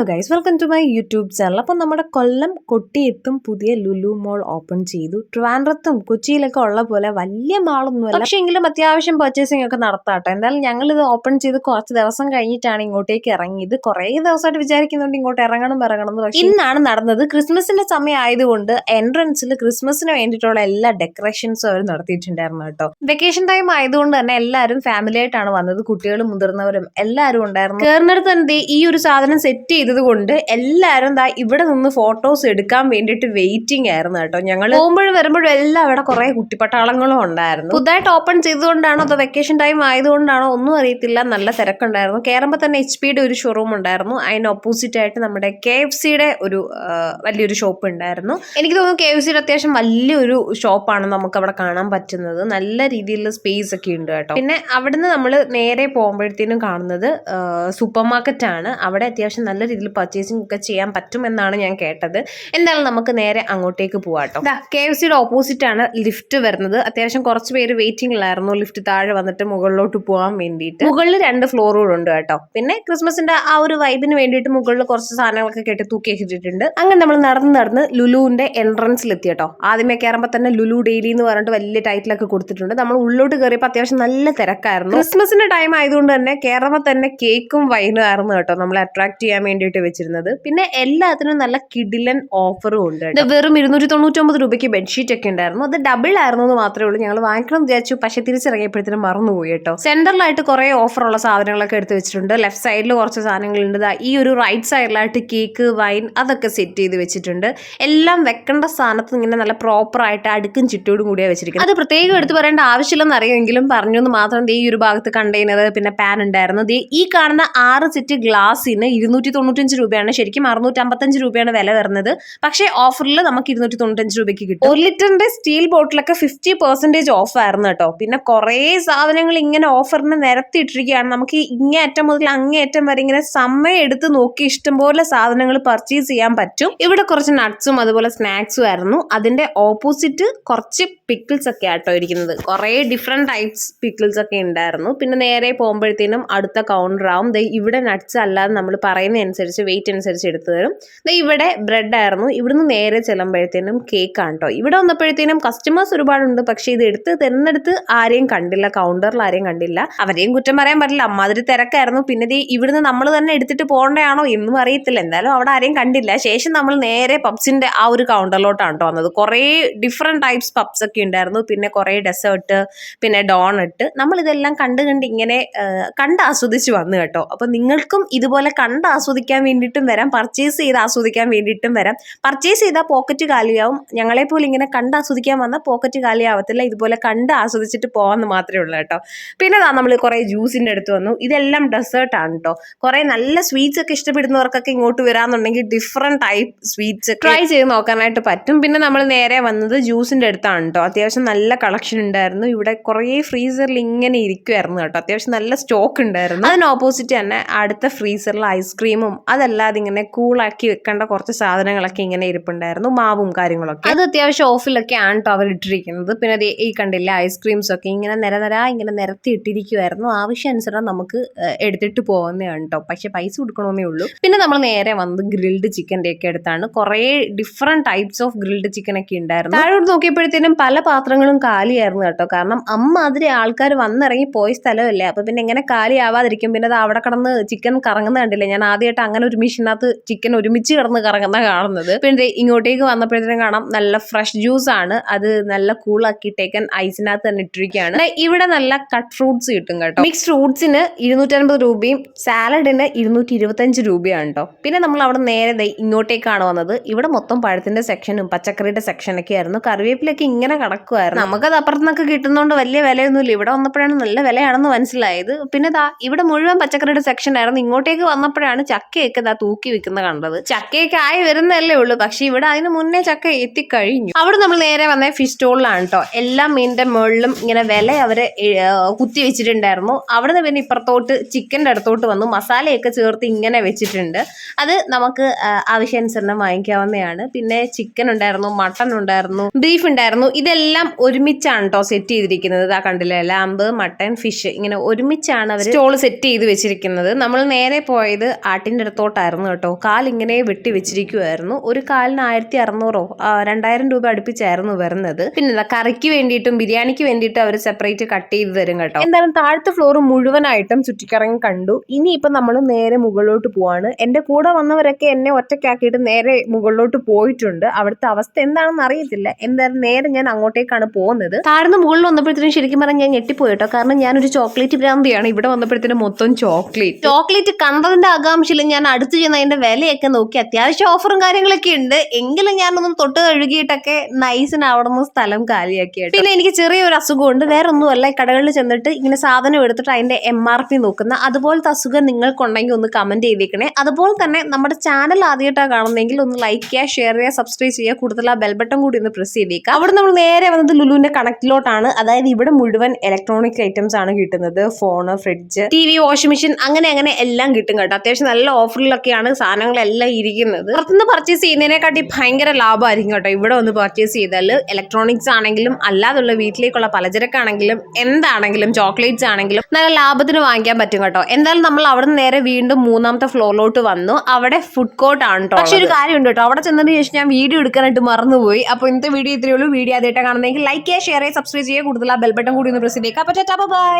Hello guys welcome to my YouTube channel അപ്പം നമ്മുടെ കൊല്ലം കൊട്ടിയത്തും പുതിയ ലുലു മോൾ ഓപ്പൺ ചെയ്തു. ട്രിവാൻഡ്രത്തും കൊച്ചിയിലൊക്കെ ഉള്ള പോലെ വലിയ മാളൊന്നുമല്ല പക്ഷേ എങ്കിലും അത്യാവശ്യം പർച്ചേസിംഗ് ഒക്കെ നടത്താട്ടെ. എന്തായാലും ഞങ്ങൾ ഇത് ഓപ്പൺ ചെയ്ത് കുറച്ച് ദിവസം കഴിഞ്ഞിട്ടാണ് ഇങ്ങോട്ടേക്ക് ഇറങ്ങിയത്. കുറേ ദിവസമായിട്ട് വിചാരിക്കുന്നുണ്ട് ഇങ്ങോട്ട് ഇറങ്ങണം ഇറങ്ങണം എന്ന് പക്ഷേ ഇന്നാണ് നടന്നത്. ക്രിസ്മസിന്റെ സമയം ആയതുകൊണ്ട് എൻട്രൻസിൽ ക്രിസ്മസിന് വേണ്ടിയിട്ടുള്ള എല്ലാ ഡെക്കറേഷൻസും അവർ നടത്തിയിട്ടുണ്ടായിരുന്നു കേട്ടോ. വെക്കേഷൻ ടൈം ആയതുകൊണ്ട് തന്നെ എല്ലാവരും ഫാമിലി ആയിട്ടാണ് വന്നത്. കുട്ടികളും മുതിർന്നവരും എല്ലാവരും ഉണ്ടായിരുന്നു. കയറുന്നിടത്ത് തന്നെ ഈ ഒരു സാധനം സെറ്റ് ചെയ്തത് കൊണ്ട് എല്ലാവരും ദാ ഇവിടെ നിന്ന് ഫോട്ടോസ് എടുക്കാൻ വേണ്ടിയിട്ട് വെയിറ്റിംഗ് ആയിരുന്നു കേട്ടോ. ഞങ്ങൾ പോകുമ്പോഴും വരുമ്പോഴും എല്ലാം അവിടെ കുറെ കുട്ടിപ്പട്ടാളങ്ങളും ഉണ്ടായിരുന്നു. പുതുതായിട്ട് ഓപ്പൺ ചെയ്തുകൊണ്ടാണോ അതോ വെക്കേഷൻ ടൈം ആയതുകൊണ്ടാണോ ഒന്നും അറിയത്തില്ല. നല്ല തിരക്കുണ്ടായിരുന്നു. കയറുമ്പോൾ തന്നെ എച്ച് പിയുടെ ഒരു ഷോറൂം ഉണ്ടായിരുന്നു. അതിന് ഓപ്പോസിറ്റ് ആയിട്ട് നമ്മുടെ കെ എഫ് സിയുടെ ഒരു വലിയൊരു ഷോപ്പ് ഉണ്ടായിരുന്നു. എനിക്ക് തോന്നുന്നു കെ എഫ് സിയുടെ അത്യാവശ്യം വലിയൊരു ഷോപ്പാണ് നമുക്ക് അവിടെ കാണാൻ പറ്റുന്നത്. നല്ല രീതിയിലുള്ള സ്പേസ് ഒക്കെ ഉണ്ട് കേട്ടോ. പിന്നെ അവിടുന്ന് നമ്മൾ നേരെ പോകുമ്പോഴത്തേനും കാണുന്നത് സൂപ്പർ മാർക്കറ്റ് ആണ്. അവിടെ അത്യാവശ്യം നല്ല രീതിയിൽ പർച്ചേസിംഗ് ഒക്കെ ചെയ്യാൻ പറ്റുമെന്നാണ് ഞാൻ കേട്ടത്. എന്തായാലും നമുക്ക് നേരെ അങ്ങോട്ടേക്ക് പോവാട്ടോ കെ എഫ് സിയുടെ ഓപ്പോസിറ്റ് ആണ് ലിഫ്റ്റ് വരുന്നത്. അത്യാവശ്യം കുറച്ച് പേര് വെയിറ്റിംഗിലായിരുന്നു ലിഫ്റ്റ് താഴെ വന്നിട്ട് മുകളിലോട്ട് പോകാൻ വേണ്ടിയിട്ട്. മുകളിൽ രണ്ട് ഫ്ലോറുകൾ ഉണ്ട് കേട്ടോ. പിന്നെ ക്രിസ്മസിന്റെ ആ ഒരു വൈബിന് വേണ്ടിയിട്ട് മുകളിൽ കുറച്ച് സാധനങ്ങളൊക്കെ കെട്ടി തൂക്കി ഇട്ടിട്ടുണ്ട് അങ്ങനെ നമ്മൾ നടന്ന് നടന്ന് ലുലുവിന്റെ എൻട്രൻസിൽ എത്തി കേട്ടോ. ആദ്യമേ കയറുമ്പോൾ തന്നെ ലുലു ഡെയിലി എന്ന് പറഞ്ഞിട്ട് വലിയ ടൈറ്റിലൊക്കെ കൊടുത്തിട്ടുണ്ട്. നമ്മൾ ഉള്ളിലോട്ട് കയറിയപ്പോൾ അത്യാവശ്യം നല്ല തിരക്കായിരുന്നു. ക്രിസ്മസിന്റെ ടൈം ആയതുകൊണ്ട് തന്നെ കയറുമ്പോൾ തന്നെ കേക്കും വൈനും ആയിരുന്നു കേട്ടോ. നമ്മളെ അട്രാക്ട് ചെയ്യാൻ വേണ്ടിയിട്ട് വെച്ചിരുന്നത്. പിന്നെ എല്ലാത്തിനും നല്ല കിഡിലൻ ഓഫറും ഉണ്ട്. വെറും ഇരുന്നൂറ്റി തൊണ്ണൂറ്റൊമ്പത് രൂപയ്ക്ക് ബെഡ്ഷീറ്റ് ഒക്കെ ഉണ്ടായിരുന്നു. അത് ഡബിൾ ആയിരുന്നു എന്ന് മാത്രമേ ഉള്ളൂ. ഞങ്ങൾ വാങ്ങിക്കണം വിചാരിച്ചു. പക്ഷേ തിരിച്ചിറങ്ങിയപ്പോഴത്തേനും മറന്നുപോയി കേട്ടോ. സെന്ററിലായിട്ട് കുറേ ഓഫറുള്ള സാധനങ്ങളൊക്കെ എടുത്ത് വെച്ചിട്ടുണ്ട്. ലെഫ്റ്റ് സൈഡിൽ കുറച്ച് സാധനങ്ങളുണ്ട്. ഈ ഒരു റൈറ്റ് സൈഡിലായിട്ട് കേക്ക് വൈൻ അതൊക്കെ സെറ്റ് ചെയ്ത് വെച്ചിട്ടുണ്ട്. എല്ലാം വെക്കേണ്ട സ്ഥാനത്ത് ഇങ്ങനെ നല്ല പ്രോപ്പർ ആയിട്ട് അടുക്കും ചിട്ടോടും കൂടിയാണ് വെച്ചിരിക്കുന്നത്. അത് പ്രത്യേകം എടുത്ത് പറയേണ്ട ആവശ്യമില്ലെന്ന് അറിയുമെങ്കിലും പറഞ്ഞു എന്ന് മാത്രം ദേ ഈ ഒരു ഭാഗത്ത് കണ്ടെയ്നർ പിന്നെ പാൻ ഉണ്ടായിരുന്നു. ഈ കാണുന്ന ആറ് സെറ്റ് ഗ്ലാസ്സിന് ഇരുന്നൂറ്റി തൊണ്ണൂറ്റഞ്ച് രൂപയാണ്. ശരിക്കും അറുന്നൂറ്റി അമ്പത്തഞ്ച് രൂപയാണ് വില വരുന്നത്. പക്ഷേ ഓഫറിൽ നമുക്ക് ഇരുന്നൂറ്റി തൊണ്ണൂറ്റഞ്ച് രൂപയ്ക്ക് കിട്ടും. ഒരു ലിറ്ററിന്റെ സ്റ്റീൽ ബോട്ടിലൊക്കെ ഫിഫ്റ്റി പെർസെന്റേജ് ഓഫ് ആയിരുന്നു കേട്ടോ. പിന്നെ കുറേ സാധനങ്ങൾ ഇങ്ങനെ ഓഫറിന് നിരത്തിയിട്ടിരിക്കുകയാണ്. നമുക്ക് ഇങ്ങേറ്റം മുതൽ അങ്ങേയറ്റം വരെ ഇങ്ങനെ സമയം എടുത്ത് നോക്കി ഇഷ്ടംപോലെ സാധനങ്ങൾ പർച്ചേസ് ചെയ്യാൻ പറ്റും. ഇവിടെ കുറച്ച് നട്ട്സും അതുപോലെ സ്നാക്സും ആയിരുന്നു. അതിന്റെ ഓപ്പോസിറ്റ് കുറച്ച് പിക്കിൾസ് ഒക്കെ ആട്ടോ ഇരിക്കുന്നത്. കുറേ ഡിഫറെന്റ് ടൈപ്സ് പിക്കിൾസ് ഒക്കെ ഉണ്ടായിരുന്നു. പിന്നെ നേരെ പോകുമ്പോഴത്തേനും അടുത്ത കൗണ്ടർ ആവും. ഇവിടെ നട്ട്സ് അല്ലാതെ നമ്മൾ പറയുന്ന അനുസരിച്ച് വെയിറ്റ് അനുസരിച്ച് എടുത്തു തരും. ഇവിടെ ബ്രെഡ് ആയിരുന്നു. ഇവിടുന്ന് നേരെ ചെല്ലുമ്പോഴത്തേനും കേക്ക് ആണ് കേട്ടോ ഇവിടെ വന്നപ്പോഴത്തേനും കസ്റ്റമേഴ്സ് ഒരുപാടുണ്ട്. പക്ഷേ ഇത് എടുത്ത് തിരഞ്ഞെടുത്ത് ആരെയും കണ്ടില്ല. കൗണ്ടറിൽ ആരെയും കണ്ടില്ല. അവരെയും കുറ്റം പറയാൻ പറ്റില്ല. അമ്മാതിരി തിരക്കായിരുന്നു. പിന്നെ ഇത് ഇവിടുന്ന് നമ്മൾ തന്നെ എടുത്തിട്ട് പോകേണ്ടതാണോ എന്നും അറിയത്തില്ല. എന്തായാലും അവിടെ ആരെയും കണ്ടില്ല. ശേഷം നമ്മൾ നേരെ പബ്സിന്റെ ആ ഒരു കൗണ്ടറിലോട്ടാണ് കേട്ടോ വന്നത്. കുറേ ഡിഫറെന്റ് ടൈപ്സ് പബ്സ് ഒക്കെ ഉണ്ടായിരുന്നു. പിന്നെ കുറേ ഡെസേർട്ട് പിന്നെ ഡോണട്ട് നമ്മൾ ഇതെല്ലാം കണ്ട് കണ്ട് ഇങ്ങനെ കണ്ട് ആസ്വദിച്ച് വന്നു കേട്ടോ. അപ്പൊ നിങ്ങൾക്കും ഇതുപോലെ കണ്ട് ആസ്വദിക്കാൻ വേണ്ടിയിട്ടും വരാം. പർച്ചേസ് ചെയ്ത് ആസ്വദിക്കാൻ വേണ്ടിയിട്ടും വരാം. പർച്ചേസ് ചെയ്താൽ പോക്കറ്റ് കാലിയാവും. ഞങ്ങളെ പോലെ ഇങ്ങനെ കണ്ട് ആസ്വദിക്കാൻ വന്നാൽ പോക്കറ്റ് കാലിയാവത്തില്ല. ഇതുപോലെ കണ്ട് ആസ്വദിച്ചിട്ട് പോകാമെന്ന് മാത്രമേ ഉള്ളൂ കേട്ടോ. പിന്നെ നമ്മൾ കുറേ ജ്യൂസിന്റെ അടുത്ത് വന്നു. ഇതെല്ലാം ഡെസേർട്ടാണ് ആണ് കേട്ടോ കുറേ നല്ല സ്വീറ്റ്സ് ഒക്കെ ഇഷ്ടപ്പെടുന്നവർക്കൊക്കെ ഇങ്ങോട്ട് വരാമെന്നുണ്ടെങ്കിൽ ഡിഫറെന്റ് ടൈപ്പ് സ്വീറ്റ്സ് ട്രൈ ചെയ്ത് നോക്കാനായിട്ട് പറ്റും. പിന്നെ നമ്മൾ നേരെ വന്നത് ജ്യൂസിന്റെ അടുത്താണ് കേട്ടോ അത്യാവശ്യം നല്ല കളക്ഷൻ ഉണ്ടായിരുന്നു. ഇവിടെ കുറേ ഫ്രീസറിൽ ഇങ്ങനെ ഇരിക്കുമായിരുന്നു കേട്ടോ. അത്യാവശ്യം നല്ല സ്റ്റോക്ക് ഉണ്ടായിരുന്നു. അതിന് ഓപ്പോസിറ്റ് തന്നെ അടുത്ത ഫ്രീസറിൽ ഐസ്ക്രീമും അതല്ലാതെ ഇങ്ങനെ കൂളാക്കി വെക്കേണ്ട കുറച്ച് സാധനങ്ങളൊക്കെ ഇങ്ങനെ ഇരിപ്പുണ്ടായിരുന്നു മാവും കാര്യങ്ങളൊക്കെ. അത് അത്യാവശ്യം ഓഫിലൊക്കെ ആണ് കേട്ടോ അവർ ഇട്ടിരിക്കുന്നത് പിന്നെ ഈ കണ്ടില്ല ഐസ്ക്രീംസ് ഒക്കെ ഇങ്ങനെ നിരനിര ഇങ്ങനെ നിരത്തി ഇട്ടിരിക്കുമായിരുന്നു ആവശ്യാനുസരണം നമുക്ക് എടുത്തിട്ട് പോകുന്നതാണ് കേട്ടോ പക്ഷെ പൈസ കൊടുക്കണമെന്നേ ഉള്ളൂ. പിന്നെ നമ്മൾ നേരെ വന്നത് ഗ്രിൽഡ് ചിക്കന്റെ ഒക്കെ അടുത്താണ് കുറേ different types of grilled chicken ഒക്കെ ഉണ്ടായിരുന്നു. താഴോട്ട് നോക്കിയപ്പോഴത്തേനും പല പാത്രങ്ങളും കാലിയായിരുന്നു കേട്ടോ. കാരണം അമ്മാതിരി ആൾക്കാർ വന്നിറങ്ങി പോയ സ്ഥലമല്ലേ? അപ്പൊ പിന്നെ എങ്ങനെ കാലിയാവാതിരിക്കും? പിന്നെ അത് അവിടെ കിടന്ന് ചിക്കൻ കറങ്ങുന്ന കണ്ടില്ലേ? ഞാൻ ആദ്യമായിട്ട് അങ്ങനെ ഒരു മെഷീനകത്ത് ചിക്കൻ ഒരുമിച്ച് കിടന്ന് കറങ്ങുന്ന കാണുന്നത്. പിന്നെ ഇങ്ങോട്ടേക്ക് വന്നപ്പോഴത്തേനും കാണാം നല്ല ഫ്രഷ് ജ്യൂസ് ആണ്. അത് നല്ല കൂളാക്കിയിട്ടേക്കൻ ഐസിനകത്ത് തന്നെ ഇട്ടിരിക്കുകയാണ്. ഇവിടെ നല്ല കട്ട് ഫ്രൂട്ട്സ് കിട്ടും കേട്ടോ. മിക്സ് ഫ്രൂട്ട്സിന് ഇരുന്നൂറ്റൻപത് രൂപയും സാലഡിന് ഇരുന്നൂറ്റി ഇരുപത്തഞ്ച് രൂപയാണ് കേട്ടോ. പിന്നെ നമ്മൾ അവിടെ നേരെ ഇങ്ങോട്ടേക്കാണ് വന്നത്. ഇവിടെ മൊത്തം പഴത്തിന്റെ സെക്ഷനും പച്ചക്കറിയുടെ സെക്ഷനൊക്കെ ആയിരുന്നു. കറിവേപ്പിലൊക്കെ ഇങ്ങനെ കിടക്കുമായിരുന്നു നമുക്കത് അപ്പുറത്തുനിന്നൊക്കെ കിട്ടുന്നതുകൊണ്ട് വലിയ വിലയൊന്നുമില്ല. ഇവിടെ വന്നപ്പോഴാണ് നല്ല വിലയാണെന്ന് മനസ്സിലായത്. പിന്നെ ദാ ഇവിടെ മുഴുവൻ പച്ചക്കറിയുടെ സെക്ഷൻ ആയിരുന്നു. ഇങ്ങോട്ടേക്ക് വന്നപ്പോഴാണ് ചക്കയൊക്കെ ഇതാ തൂക്കി വെക്കുന്ന കണ്ടത്. ചക്കയൊക്കെ ആയി വരുന്നതല്ലേ ഉള്ളൂ. പക്ഷെ ഇവിടെ അതിന് മുന്നേ ചക്ക എത്തിക്കഴിഞ്ഞു. അവിടെ നമ്മൾ നേരെ വന്ന ഫിഷ് സ്റ്റോളിലാണ് കേട്ടോ എല്ലാ മീനിന്റെ മുകളിലും ഇങ്ങനെ വില അവർ കുത്തി വെച്ചിട്ടുണ്ടായിരുന്നു. നിന്ന് പിന്നെ ഇപ്പുറത്തോട്ട് ചിക്കന്റെ അടുത്തോട്ട് വന്നു. മസാലയൊക്കെ ചേർത്ത് ഇങ്ങനെ വെച്ചിട്ടുണ്ട്. അത് നമുക്ക് ആവശ്യാനുസരണം വാങ്ങിക്കാവുന്നതാണ്. പിന്നെ ചിക്കൻ ഉണ്ടായിരുന്നു മട്ടൺ ഉണ്ടായിരുന്നു ബീഫ് ഉണ്ടായിരുന്നു. ഇതെല്ലാം ഒരുമിച്ചാണ് കേട്ടോ സെറ്റ് ചെയ്തിരിക്കുന്നത്. ഇതാ കണ്ടില്ലേ ലാമ്പ് മട്ടൺ ഫിഷ് ഇങ്ങനെ ഒരുമിച്ചാണ് അവർ സ്റ്റോൾ സെറ്റ് ചെയ്ത് വെച്ചിരിക്കുന്നത്. നമ്മൾ നേരെ പോയത് ആട്ടിൻ കാലിന്റെ അടുത്തോട്ടായിരുന്നു കേട്ടോ. കാലിങ്ങനെ വെട്ടി വെച്ചിരിക്കുമായിരുന്നു ഒരു കാലിന് ആയിരത്തി അറുന്നൂറോ രണ്ടായിരം രൂപ അടുപ്പിച്ചായിരുന്നു വരുന്നത്. പിന്നെ കറിക്ക് വേണ്ടിയിട്ടും ബിരിയാണിക്ക് വേണ്ടിയിട്ടും അവർ സെപ്പറേറ്റ് കട്ട് ചെയ്ത് തരും കേട്ടോ. എന്തായാലും താഴത്തെ ഫ്ലോർ മുഴുവനായിട്ടും ചുറ്റിക്കറങ്ങി കണ്ടു. ഇനിയിപ്പം നമ്മൾ നേരെ മുകളിലോട്ട് പോവാണ്. എന്റെ കൂടെ വന്നവരൊക്കെ എന്നെ ഒറ്റയ്ക്കാക്കിയിട്ട് നേരെ മുകളിലോട്ട് പോയിട്ടുണ്ട്. അവിടുത്തെ അവസ്ഥ എന്താണെന്ന് അറിയത്തില്ല. എന്തായാലും നേരെ ഞാൻ അങ്ങോട്ടേക്കാണ് പോകുന്നത്. താഴ്ന്ന് മുകളിൽ വന്നപ്പോഴത്തേനും ശരിക്കും പറഞ്ഞാൽ ഞാൻ ഞെട്ടിപ്പോയി കേട്ടോ. കാരണം ഞാനൊരു ചോക്ലേറ്റ് ഭ്രാന്തിയാണ്. ഇവിടെ വന്നപ്പോഴത്തേനും മൊത്തം ചോക്ലേറ്റ് ചോക്ലേറ്റ് കണ്ടതിന്റെ ആകാംക്ഷയിൽ ഞാൻ അടുത്ത് ചെന്ന് അതിന്റെ വിലയൊക്കെ നോക്കി അത്യാവശ്യം ഓഫറും കാര്യങ്ങളൊക്കെ ഉണ്ട്. എങ്കിലും ഞാനൊന്നും തൊട്ട് കഴുകിയിട്ടൊക്കെ നൈസിന് അവിടെ നിന്ന് സ്ഥലം കാലിയാക്കിയിട്ട് പിന്നെ എനിക്ക് ചെറിയൊരു അസുഖമുണ്ട്. വേറെ ഒന്നുമല്ല കടകളിൽ ചെന്നിട്ട് ഇങ്ങനെ സാധനം എടുത്തിട്ട് അതിന്റെ എം ആർ പി നോക്കുന്ന അതുപോലത്തെ അസുഖം നിങ്ങൾക്കുണ്ടെങ്കിൽ ഒന്ന് കമന്റ് ചെയ്തേക്കണേ. അതുപോലെ തന്നെ നമ്മുടെ ചാനൽ ആദ്യമായിട്ടാണ് കാണുന്നതെങ്കിൽ ഒന്ന് ലൈക്ക് ചെയ്യുക ഷെയർ ചെയ്യുക സബ്സ്ക്രൈബ് ചെയ്യുക. കൂടുതൽ ആ ബെൽബട്ടൺ കൂടി ഒന്ന് പ്രസ് ചെയ്തേക്കുക. അവിടെ നമ്മൾ നേരെ വന്നത് ലുലുവിന്റെ കണക്റ്റിലോട്ടാണ് അതായത് ഇവിടെ മുഴുവൻ ഇലക്ട്രോണിക് ഐറ്റംസ് ആണ് കിട്ടുന്നത്. Phone fridge T V washing machine അങ്ങനെ അങ്ങനെ എല്ലാം കിട്ടും കേട്ടോ. അത്യാവശ്യം നല്ല ഓഫറിലൊക്കെയാണ് സാധനങ്ങളെല്ലാം ഇരിക്കുന്നത്. പുറത്തുനിന്ന് പർച്ചേസ് ചെയ്യുന്നതിനെക്കാട്ടി ഭയങ്കര ലാഭമായിരിക്കും കേട്ടോ ഇവിടെ ഒന്ന് പർച്ചേസ് ചെയ്താൽ ഇലക്ട്രോണിക്സ് ആണെങ്കിലും അല്ലാതുള്ള വീട്ടിലേക്കുള്ള പലചരക്കാണെങ്കിലും എന്താണെങ്കിലും ചോക്ലേറ്റ്സ് ആണെങ്കിലും നല്ല ലാഭത്തിന് വാങ്ങിക്കാൻ പറ്റും കേട്ടോ. എന്തായാലും നമ്മൾ അവിടെ നിന്ന് നേരെ വീണ്ടും മൂന്നാമത്തെ ഫ്ലോറിലോട്ട് വന്നു. അവിടെ ഫുഡ് കോർട്ട് ആണ് കേട്ടോ പക്ഷേ ഒരു കാര്യമുണ്ട് കേട്ടോ അവിടെ ചെന്നതിന് ശേഷം ഞാൻ വീഡിയോ എടുക്കാനായിട്ട് മറന്നുപോയി. അപ്പോൾ ഇന്നത്തെ വീഡിയോ ഇത്രയേ ഉള്ളൂ. വീഡിയോ ആദ്യമായിട്ട് കാണുന്നെങ്കിൽ ലൈക്ക് ചെയ്യുക ഷെയർ ചെയ്യുക സബ്സ്ക്രൈബ് ചെയ്യുക. കൂടുതൽ ആ ബെൽബട്ടൺ കൂടി ഒന്ന് പ്രസ് ചെയ്തേക്കാം. അപ്പോൾ ബൈ